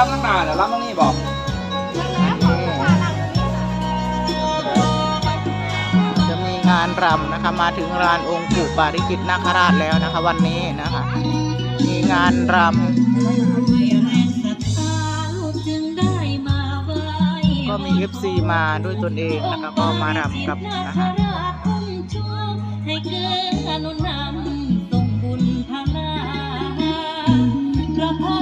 รับตั้งนานแล้วรับตั้งนี่บอกจะมีงานรำนะคะมาถึงลานองค์ปู่ปาริกิตนาคราชแล้วนะคะ วันนี้นะคะ มีงานรจึงได้มาไหว้ำก็มี FC มาด้วยตนเองนะคะก็มารำกับนะคะให้เกิดอนุนำส่งบุญพลาประ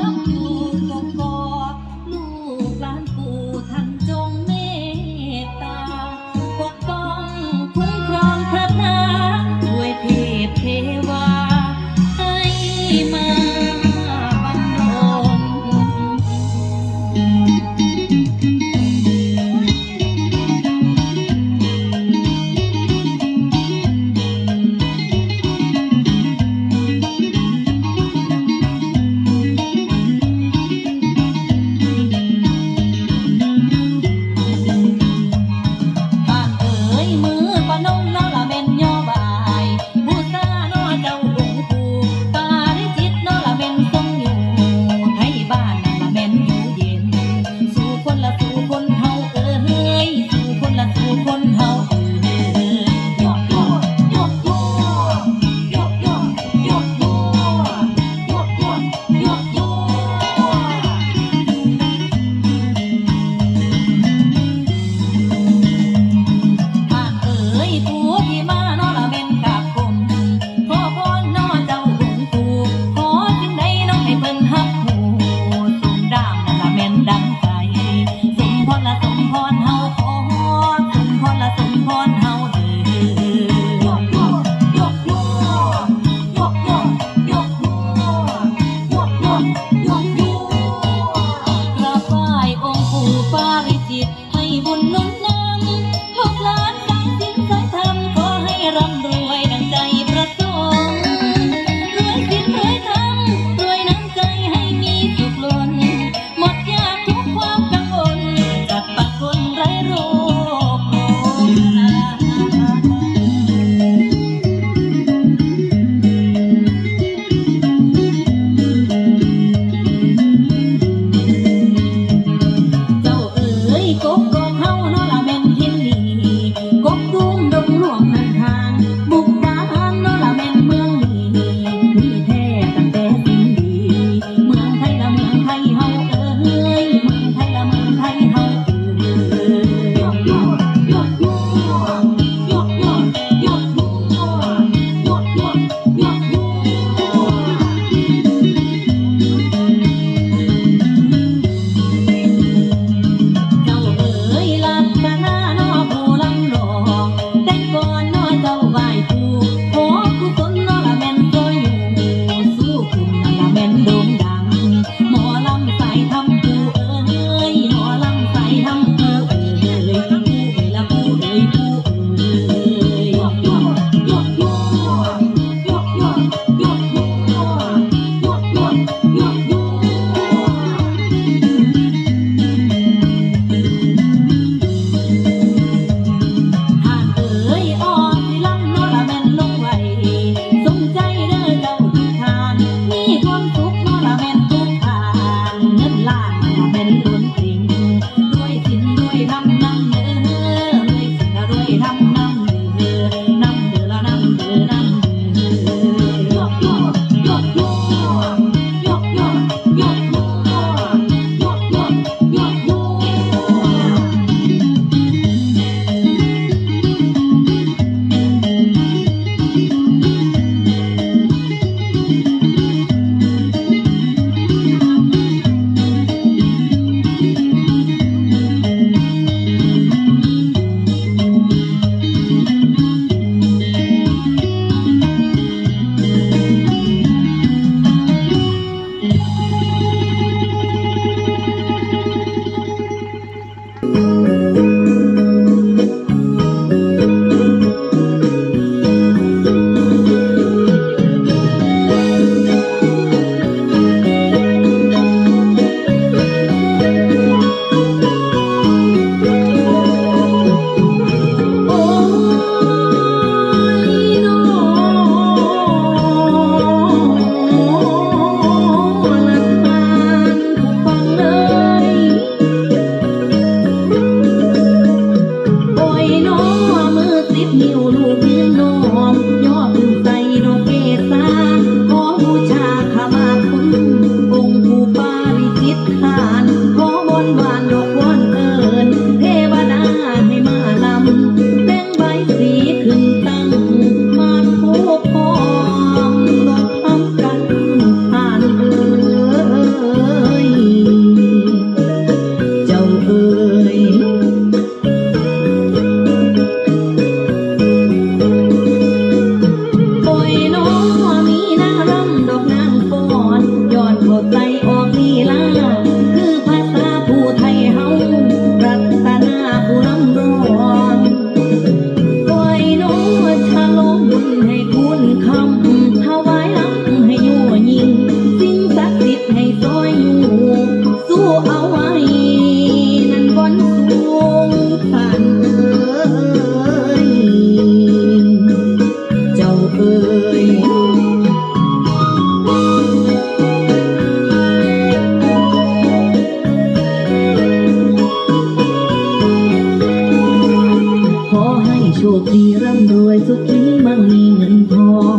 รวยสุขีมั่งมีเงินทอง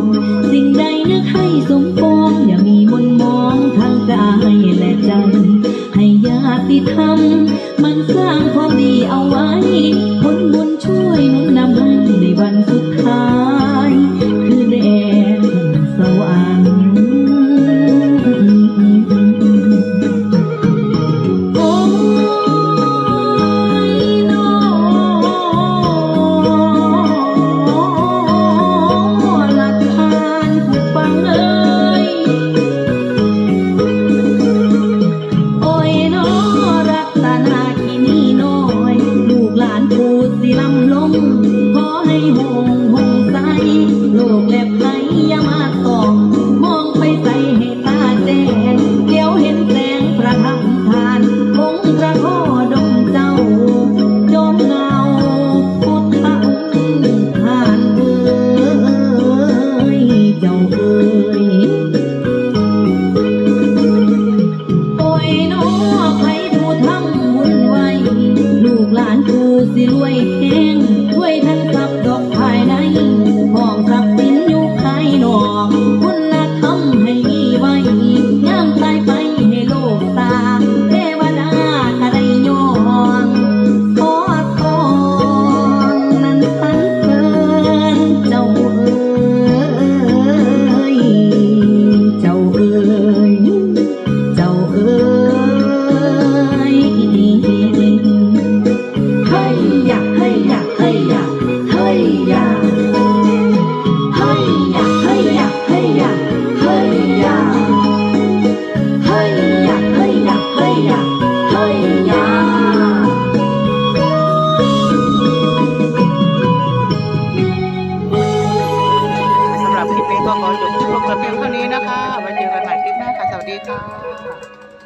สิ่งใดนึกให้สมปองอย่ามีมนมองทางกายและใจ ให้ญาติธรรม มันสร้างความดีเอาไว้ ผลบุญช่วยนุนนำให้ในวันสุดท้าย 哦